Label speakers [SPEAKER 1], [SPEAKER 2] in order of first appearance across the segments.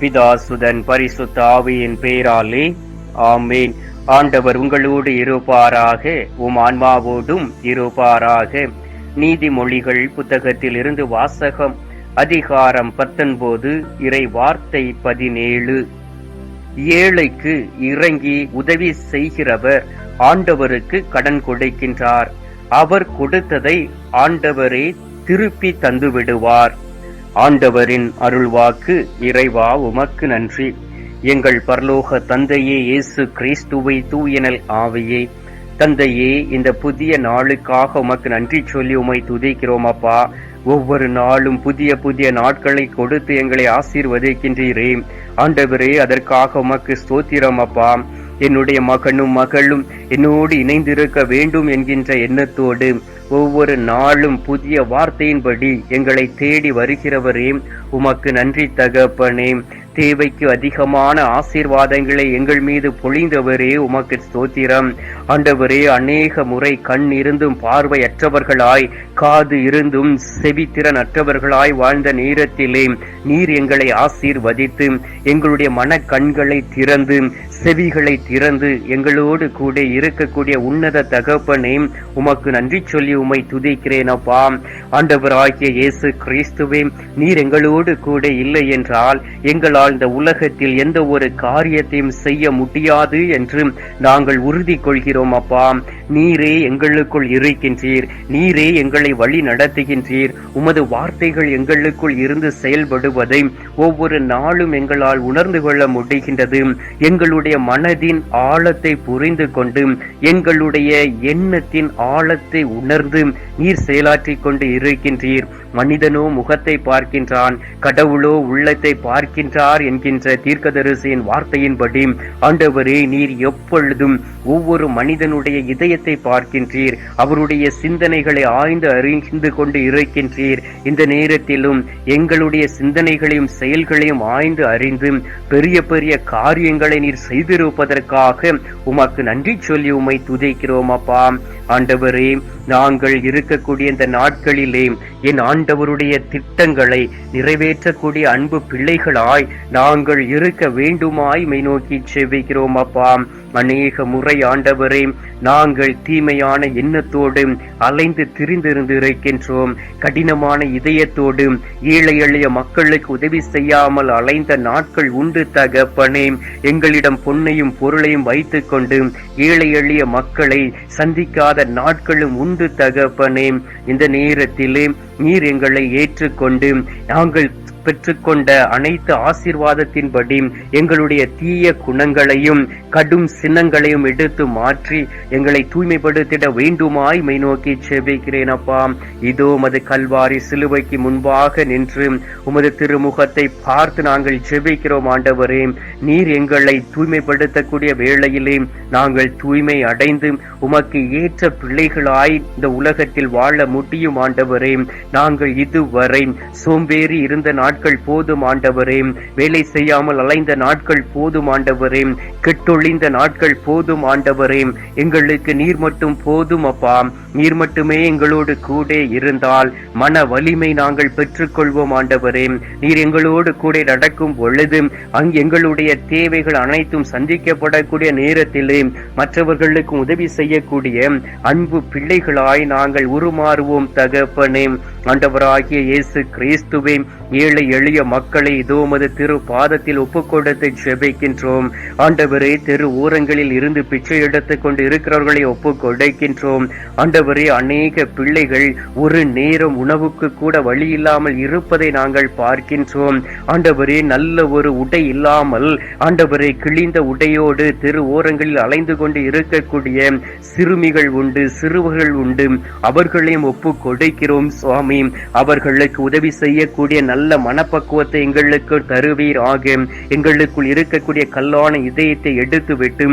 [SPEAKER 1] பிதாசுதன் பரிசுத்த ஆவியின் பேராலே ஆமேன். ஆண்டவர் உங்களோடு இருப்பாராக உம் ஆன்மாவோடும் இருப்பாராக. நீதிமொழிகள் புத்தகத்தில் இருந்து வாசகம் அதிகாரம் பத்தொன்பது இறை வார்த்தை பதினேழு. ஏழைக்கு இறங்கி உதவி செய்கிறவர் ஆண்டவருக்கு கடன் கொடுக்கின்றார். அவர் கொடுத்ததை ஆண்டவரே திருப்பி தந்துவிடுவார். ஆண்டவரின் அருள்வாக்கு இறைவா உமக்கு நன்றி. எங்கள் பரலோக தந்தையே இயேசு கிறிஸ்துவை தூயனல் ஆவையே. தந்தையே இந்த புதிய நாளுக்காக உமக்கு நன்றி சொல்லி உமை துதிக்கிறோம் அப்பா. ஒவ்வொரு நாளும் புதிய புதிய நாட்களை கொடுத்து எங்களை ஆசீர்வதிக்கின்றீரே. ஆண்டவரே அதற்காக உமக்கு ஸ்தோத்திரம் அப்பா. என்னுடைய மகனும் மகளும் என்னோடு இணைந்திருக்க வேண்டும் என்கின்ற எண்ணத்தோடு ஒவ்வொரு நாளும் புதிய வார்த்தையின்படி எங்களை தேடி வருகிறவரே உமக்கு நன்றி தகப்பனே. தேவைக்கு அதிகமான ஆசீர்வாதங்களை எங்கள் மீது பொழிந்தவரே உமக்கு ஸ்தோத்திரம். ஆண்டவரே அநேக முறை கண் இருந்தும் பார்வையற்றவர்களாய் காது இருந்தும் செவித்திறன் அற்றவர்களாய் வாழ்ந்த நேரத்திலே நீர் எங்களை ஆசீர்வதித்து எங்களுடைய மன கண்களை திறந்து செவிகளை திறந்து எங்களோடு கூட இருக்கக்கூடிய உன்னத தகப்பனே உமக்கு நன்றி சொல்லி உமை துதிக்கிறேன் அப்பா. ஆண்டவராகிய இயேசு கிறிஸ்துவே நீர் எங்களோடு கூட இல்லை என்றால் எங்களால் இந்த உலகத்தில் எந்த ஒரு காரியத்தையும் செய்ய முடியாது என்று நாங்கள் உறுதி கொள்கிறோம் அப்பா. நீரே எங்களுக்குள் இருக்கின்றீர். நீரே எங்களை வழி நடத்துகின்றீர் உமது வார்த்தைகள் எங்களுக்குள் இருந்து செயல்படுவதை ஒவ்வொரு நாளும் எங்களால் உணர்ந்து கொள்ள முடிகின்றது. எங்களுடைய மனதின் ஆழத்தை புரிந்து கொண்டு எங்களுடைய எண்ணத்தின் ஆழத்தை உணர்ந்து நீர் செயலாற்றிக் கொண்டு இருக்கின்றீர். மனிதனோ முகத்தை பார்க்கின்றான் கடவுளோ உள்ளத்தை பார்க்கின்றார் என்கின்ற தீர்க்கதரிசியின் வார்த்தையின்படி ஆண்டவரே நீர் எப்பொழுதும் ஒவ்வொரு மனிதனுடைய இதயத்தை பார்க்கின்றீர் அவருடைய சிந்தனைகளை ஆய்ந்து அறிந்து கொண்டு இருக்கின்றீர். இந்த நேரத்திலும் எங்களுடைய சிந்தனைகளையும் செயல்களையும் ஆய்ந்து அறிந்து பெரிய பெரிய காரியங்களை நீர் செய்திருப்பதற்காக உமக்கு நன்றி சொல்லி உமை துதைக்கிறோம் அப்பா. ஆண்டவரே நாங்கள் இருக்கக்கூடிய இந்த நாட்களிலே என் ஆண்டவருடைய திட்டங்களை நிறைவேற்றக்கூடிய அன்பு பிள்ளைகளாய் நாங்கள் இருக்க வேண்டுமாய் மை நோக்கி செவிக்கிறோம் அப்பா. அநேக முறை ஆண்டவரே நாங்கள் தீமையான எண்ணத்தோடு அலைந்து திரிந்திருந்து இருக்கின்றோம் கடினமான இதயத்தோடு ஏழை எளிய மக்களுக்கு உதவி செய்யாமல் அலைந்த நாட்கள் உண்டு தகப்பனே. எங்களிடம் பொன்னையும் பொருளையும் வைத்துக் கொண்டு ஏழை எளிய மக்களை சந்திக்காத நாட்களும் உண்டு தகப்பனே. இந்த நேரத்திலே நீர் எங்களை ஏற்றுக்கொண்டு நாங்கள் பெற்றுக்கொண்ட அனைத்து ஆசீர்வாதத்தின்படி எங்களுடைய தீய குணங்களையும் கடும் சின்னங்களையும் எடுத்து மாற்றி எங்களை தூய்மைப்படுத்திட வேண்டுமாய் மை நோக்கி செபிக்கிறேன் அப்பா. இதோ உமது கல்வாரி சிலுவைக்கு முன்பாக நின்று உமது திருமுகத்தை பார்த்து நாங்கள் செபிக்கிறோம் ஆண்டவரே. நீர் எங்களை தூய்மைப்படுத்தக்கூடிய வேளையிலே நாங்கள் தூய்மை அடைந்து உமக்கு ஏற்ற பிள்ளைகளாய் இந்த உலகத்தில் வாழ முடியும் ஆண்டவரே. நாங்கள் இதுவரை சோம்பேறி இருந்த நாட்கள் போதும் ஆண்டவரே. வேலை செய்யாமல் அலைந்த நாட்கள் போதும் ஆண்டவரே. பொழிந்த நாட்கள் போதும் ஆண்டவரே. எங்களுக்கு நீர் மட்டும் போதும் அப்பா. நீர் மட்டுமே எங்களோடு கூட இருந்தால் மன வலிமை நாங்கள் பெற்றுக்கொள்வோம் ஆண்டவரே. நீர் எங்களோடு கூட நடக்கும் பொழுது அங்கு எங்களுடைய தேவைகள் அனைத்தும் சந்திக்கப்படக்கூடிய நேரத்திலே மற்றவர்களுக்கு உதவி செய்யக்கூடிய அன்பு பிள்ளைகளாய் நாங்கள் உருமாறுவோம் தகப்பனே. ஆண்டவராகிய இயேசு கிறிஸ்துவே ஏழை எளிய மக்களை இதோமது திரு பாதத்தில் ஒப்புக்கொடுத்து ஜெபிக்கின்றோம். ஆண்டவரே தெரு ஊரங்களில் இருந்து பிச்சை எடுத்துக் கொண்டு இருக்கிறவர்களை ஒப்பு கொடைக்கின்றோம். ஆண்டவரே அநேக பிள்ளைகள் ஒரு நேரம் உணவுக்கு கூட வழி இல்லாமல் இருப்பதை நாங்கள் பார்க்கின்றோம். ஆண்டவரே நல்ல ஒரு உடை இல்லாமல் ஆண்டவரே கிழிந்த உடையோடு தெரு ஓரங்களில் அலைந்து கொண்டு இருக்கக்கூடிய சிறுமிகள் உண்டு சிறுவர்கள் உண்டு. அவர்களையும் ஒப்பு கொடுக்கிறோம் சுவாமி. அவர்களுக்கு உதவி செய்யக்கூடிய நல்ல மனப்பக்குவத்தை எங்களுக்கு தருவீர் ஆக எங்களுக்குள் இருக்கக்கூடிய கல்லான இதயத்தை எடு எடுத்துவிட்டு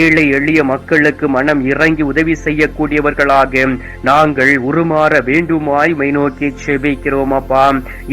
[SPEAKER 1] ஏழை எளிய மக்களுக்கு மனம் இறங்கி உதவி செய்யக்கூடியவர்களாக நாங்கள் உருமாற வேண்டுமாய் மை நோக்கி செபிக்கிறோம் அப்பா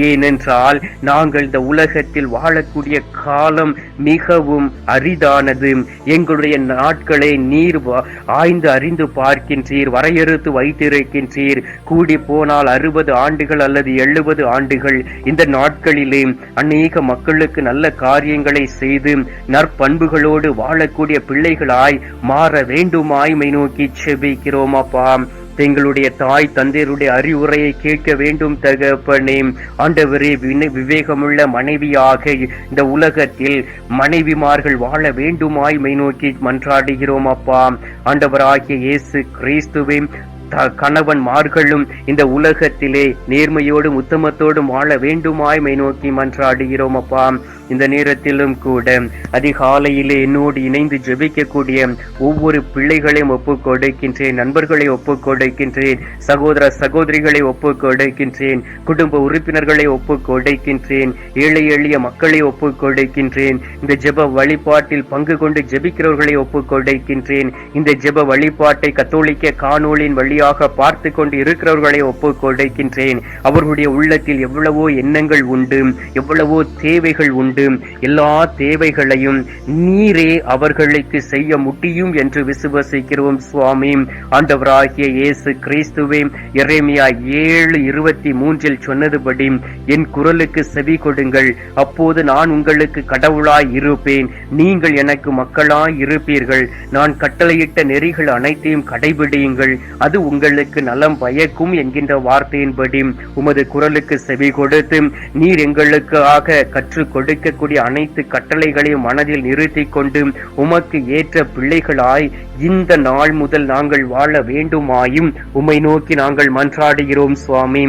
[SPEAKER 1] ஏனென்றால் நாங்கள் இந்த உலகத்தில் வாழக்கூடிய காலம் மிகவும் அரிதானது. எங்களுடைய நாட்களை நீர் ஆய்ந்து அறிந்து பார்க்கின்றீர் வரையறுத்து வைத்திருக்கின்றீர். கூடி போனால் அறுபது ஆண்டுகள் அல்லது எழுபது ஆண்டுகள். இந்த நாட்களிலே அநேக மக்களுக்கு நல்ல காரியங்களை செய்து நற்பண்புகளோடு வாழ வாழக்கூடிய பிள்ளைகளாய் மாற வேண்டுமாய்மை நோக்கி செபிக்கிறோம் அப்பா. எங்களுடைய தாய் தந்தையருடைய அறிவுரையை கேட்க வேண்டும் தகப்பனே. ஆண்டவரே விவேகமுள்ள மனைவியாக இந்த உலகத்தில் மனைவிமார்கள் வாழ வேண்டுமாய் மை நோக்கி மன்றாடுகிறோம் அப்பா. ஆண்டவராகிய இயேசு கிறிஸ்துவே கணவன்மார்களும் இந்த உலகத்திலே நேர்மையோடும் உத்தமத்தோடும் வாழ வேண்டுமாய்மை நோக்கி மன்றாடுகிறோம் அப்பா. இந்த நேரத்திலும் கூட அதிகாலையிலே என்னோடு இணைந்து ஜெபிக்கக்கூடிய ஒவ்வொரு பிள்ளைகளையும் ஒப்புக் கொடுக்கின்றேன் நண்பர்களை ஒப்புக் கொடுக்கின்றேன் சகோதர சகோதரிகளை ஒப்புக் கொடுக்கின்றேன் குடும்ப உறுப்பினர்களை ஒப்புக் கொடுக்கின்றேன் ஏழை எளிய மக்களை ஒப்புக் கொடுக்கின்றேன் இந்த ஜெப வழிபாட்டில் பங்கு கொண்டு ஜெபிக்கிறவர்களை ஒப்புக் கொடுக்கின்றேன் இந்த ஜெப வழிபாட்டை கத்தோலிக்க காணொலியின் வழியாக பார்த்து கொண்டு இருக்கிறவர்களை ஒப்புக் கொடுக்கின்றேன். அவர்களுடைய உள்ளத்தில் எவ்வளவோ எண்ணங்கள் உண்டு எவ்வளவோ தேவைகள் உண்டு. எல்லா தேவைகளையும் நீரே அவர்களுக்கு செய்ய முடியும் என்று விசுவசிக்கிறோம் சுவாமி. ஆண்டவராகிய இயேசு கிறிஸ்துவே எரேமியா ஏழு இருபத்தி மூன்றில் சொன்னதுபடி என் குரலுக்கு செவி கொடுங்கள். அப்போது நான் உங்களுக்கு கடவுளாய் இருப்பேன். நீங்கள் எனக்கு மக்களாய் இருப்பீர்கள். நான் கட்டளையிட்ட நெறிகள் அனைத்தையும் கடைபிடியுங்கள். அது உங்களுக்கு நலம் பயக்கும் என்கின்ற வார்த்தையின்படி உமது குரலுக்கு செவி கொடுத்து நீர் எங்களுக்காக கற்றுக் கொடுக்கக்கூடிய அனைத்து கட்டளைகளையும் மனதில் நிறுத்தி கொண்டு உமக்கு ஏற்ற பிள்ளைகளாய் இந்த நாள் முதல் நாங்கள் வாழ வேண்டுமாயும் உம்மை நோக்கி நாங்கள் மன்றாடுகிறோம் சுவாமி.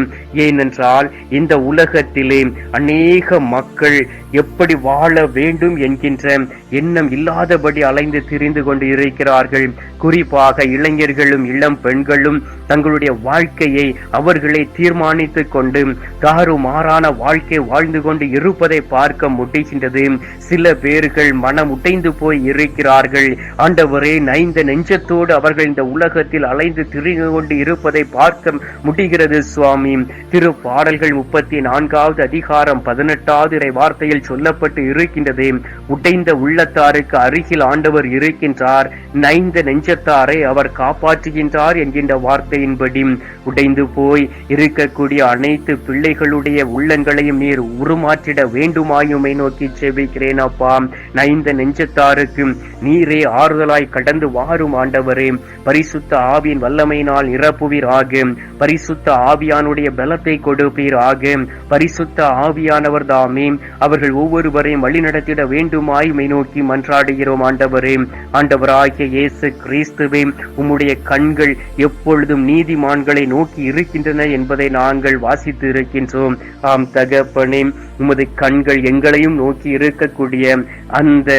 [SPEAKER 1] ஏனென்றால் இந்த உலகத்திலே அநேக மக்கள் எப்படி வாழ வேண்டும் என்கின்ற எண்ணம் இல்லாதபடி அலைந்து திரிந்து கொண்டு இருக்கிறார்கள். குறிப்பாக இளைஞர்களும் இளம் பெண்களும் கொண்டும் தங்களுடைய வாழ்க்கையை அவர்களை தீர்மானித்துக் கொண்டு தாறுமாறான வாழ்க்கை வாழ்ந்து கொண்டு இருப்பதை பார்க்க முடிகின்றது சில பேர்கள் மனம் உடைந்து போய் இருக்கிறார்கள். ஆண்டவரே நைந்த நெஞ்சத்தோடு அவர்கள் இந்த உலகத்தில் அலைந்து திரிந்து கொண்டு இருப்பதை பார்க்க முடிகிறது சுவாமி. திரு பாடல்கள் முப்பத்தி நான்காவது அதிகாரம் பதினெட்டாவது இறை வார்த்தையில் சொல்லப்பட்டு இருக்கின்றது. உடைந்த உள்ளத்தாருக்கு அருகில் ஆண்டவர் இருக்கின்றார். நைந்த நெஞ்சத்தாரை அவர் காப்பாற்றுகின்றார் என்கின்ற வார்த்தையின்படி உடைந்து போய் இருக்கக்கூடிய அனைத்து பிள்ளைகளுடைய உள்ளங்களையும் நீர் உருமாற்றிட வேண்டுமாயுமை நோக்கி செபிக்கிறேன் அப்பா. நைந்த நெஞ்சத்தாருக்கு நீரே ஆறுதலாய் கடந்து வாரும் ஆண்டவரே. பரிசுத்த ஆவியின் வல்லமையினால் நிரப்புவீராக. பரிசுத்த ஆவியானுடைய பலத்தை கொடுப்பீராக. பரிசுத்த ஆவியானவர் தாமே. அவர்கள் ஒவ்வொருவரையும் வழிநடத்திட வேண்டுமாய் மை நோக்கி மன்றாடுகிறோம் ஆண்டவரே. ஆண்டவராகிய இயேசு கிறிஸ்துவே உம்முடைய கண்கள் எப்பொழுதும் நீதிமான்களை நோக்கி இருக்கின்றன என்பதை நாங்கள் வாசித்து இருக்கின்றோம் ஆம் தகப்பனே உமது கண்கள் எங்களையும் நோக்கி இருக்கக்கூடிய அந்த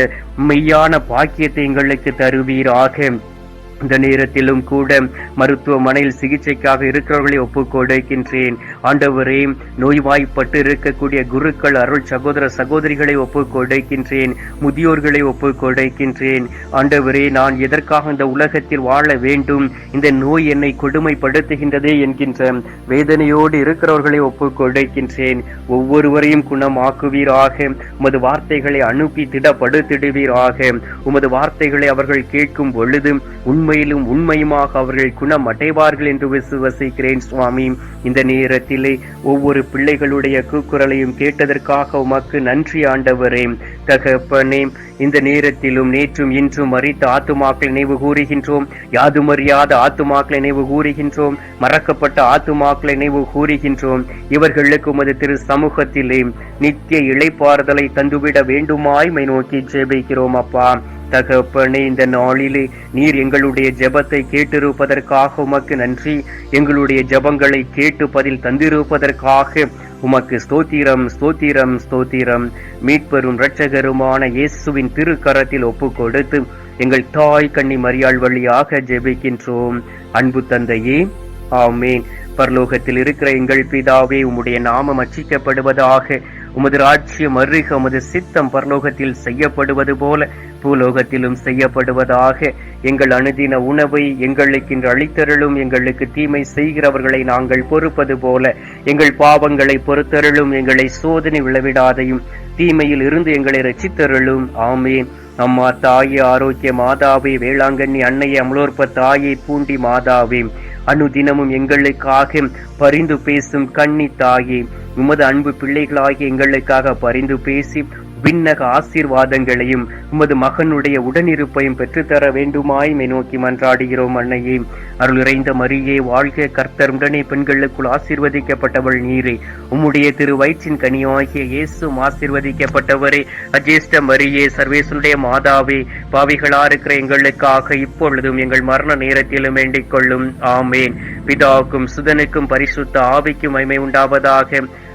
[SPEAKER 1] மெய்யான பாக்கியத்தை எங்களுக்கு தருவீராக. இந்த நேரத்திலும் கூட மருத்துவமனையில் சிகிச்சைக்காக இருக்கிறவர்களை ஒப்புக்கொடுக்கின்றேன். ஆண்டவரே நோய்வாய்ப்பட்டு இருக்கக்கூடிய குருக்கள் அருள் சகோதர சகோதரிகளை ஒப்புக்கொடைக்கின்றேன் முதியோர்களை ஒப்புக்கொடைக்கின்றேன் ஆண்டவரே நான் எதற்காக இந்த உலகத்தில் வாழ வேண்டும்? இந்த நோய் என்னை கொடுமைப்படுத்துகின்றதே என்கின்ற வேதனையோடு இருக்கிறவர்களை ஒப்புக்கொடைக்கின்றேன் ஒவ்வொருவரையும் குணமாக்குவீராக உமது வார்த்தைகளை அனுப்பி திடப்படுத்திடுவீராக. உமது வார்த்தைகளை அவர்கள் கேட்கும் பொழுது உண்மையிலும் உண்மையுமாக அவர்கள் குணம் அடைவார்கள் என்று விசுவசிக்கிறேன் சுவாமி. இந்த நேரத்தில் நேரத்திலே ஒவ்வொரு பிள்ளைகளுடைய கூக்குரலையும் கேட்டதற்காக உமக்கு நன்றி ஆண்டவரே. தகப்பனே இந்த நேரத்திலும் நேற்றும் இன்றும் மறித்த ஆத்துமாக்களை நினைவு கூறுகின்றோம். யாதுமறியாத ஆத்துமாக்களை நினைவு கூறுகின்றோம். மறக்கப்பட்ட ஆத்துமாக்களை நினைவு கூறுகின்றோம். இவர்களுக்கு உமது திரு சமூகத்திலே நித்திய இழைப்பாறுதலை தந்துவிட வேண்டுமாய் மை நோக்கி ஜெபிக்கிறோம் அப்பா. தகப்பனே இந்த நாளிலே நீர் எங்களுடைய ஜெபத்தை கேட்டிருப்பதற்காக உமக்கு நன்றி. எங்களுடைய ஜெபங்களை கேட்டு பதில் தந்திருப்பதற்காக உமக்கு ஸ்தோத்திரம் ஸ்தோத்திரம் ஸ்தோத்திரம். மீட்பெரும் இரட்சகருமான இயேசுவின் திருக்கரத்தில் ஒப்பு கொடுத்து எங்கள் தாய் கண்ணி மரியாள் வழியாக ஜெபிக்கின்றோம். அன்பு தந்தையே ஆமேன். பரலோகத்தில் இருக்கிற எங்கள் பிதாவே உம்முடைய நாமம் அச்சிக்கப்படுவதாக உமது ராஜ்யம் அருக உமது சித்தம் பரலோகத்தில் செய்யப்படுவது போல பூலோகத்திலும் செய்யப்படுவதாக எங்கள் அனுதின உணவை எங்களுக்கு இன்று அளித்தருளும் எங்களுக்கு தீமை செய்கிறவர்களை நாங்கள் பொறுப்பது போல எங்கள் பாவங்களை பொறுத்தருளும் எங்களை சோதனை விளவிடாதையும் தீமையில் இருந்து எங்களை ரசித்தருளும் ஆமேன். அம்மா தாயே ஆரோக்கிய மாதாவே வேளாங்கண்ணி அன்னையை அமலோற்ப தாயை பூண்டி மாதாவே அனுதினமும் எங்களுக்காக பரிந்து பேசும் கண்ணி தாயே உமது அன்பு பிள்ளைகளாகிய எங்களுக்காக பரிந்து பேசி விண்ணக ஆசீர்வாதங்களையும் உமது மகனுடைய உடனிருப்பையும் பெற்றுத்தர வேண்டுமாய் நோக்கி மன்றாடுகிறோம் அன்னையே. அருள் இறைந்த மரியே வாழ்க கர்த்தர் உடனே பெண்களுக்குள் ஆசீர்வதிக்கப்பட்டவள் நீரே. உம்முடைய திரு வயிற்றின் கனியாகிய இயேசும் ஆசீர்வதிக்கப்பட்டவரே. அஜேஷ்ட மரியே சர்வேசனுடைய மாதாவே பாவிகளா இருக்கிற எங்களுக்காக இப்பொழுதும் எங்கள் மரண நேரத்திலும் வேண்டிக் கொள்ளும். ஆமேன். பிதாவுக்கும் சுதனுக்கும் பரிசுத்த ஆவிக்கும் மைமை உண்டாவதாக.